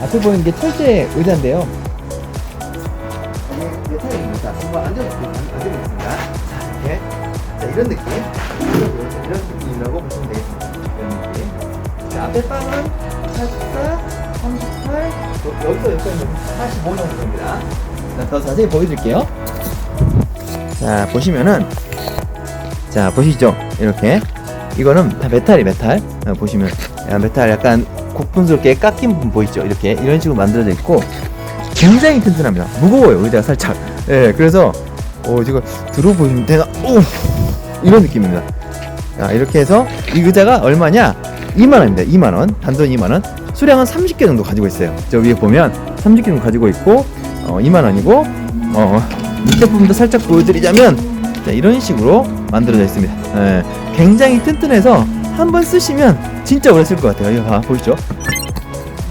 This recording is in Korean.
앞에 보이는 게 철제 의자인데요. 이게 메탈입니다. 한번 앉아보겠습니다. 자, 이렇게. 자, 이런 느낌. 이런, 느낌이라고 보시면 되겠습니다. 이런 느낌. 자, 앞에 빵은 44, 38, 여- 여기서 여기까지 45 정도 됩니다. 자, 더 자세히 보여드릴게요. 자, 보시면은, 자, 보시죠. 이렇게. 이거는 다 메탈이 메탈. 어, 보시면, 야, 메탈 약간 고풍스럽게 깎인 부분 보이죠? 이렇게. 이런 식으로 만들어져 있고, 굉장히 튼튼합니다. 무거워요, 의자가 살짝. 예, 그래서, 어, 지금 들어보시면 내가, 오! 이런 느낌입니다. 자, 이렇게 해서 이 의자가 얼마냐? 2만원입니다. 2만원. 단돈 2만원. 수량은 30개 정도 가지고 있어요. 저 위에 보면 30개 정도 가지고 있고, 어, 2만원이고, 어, 밑에 부분도 살짝 보여드리자면, 자, 이런 식으로 만들어져 있습니다. 예, 굉장히 튼튼해서 한번 쓰시면 진짜 오래 쓸 것 같아요. 이거 봐, 보이죠?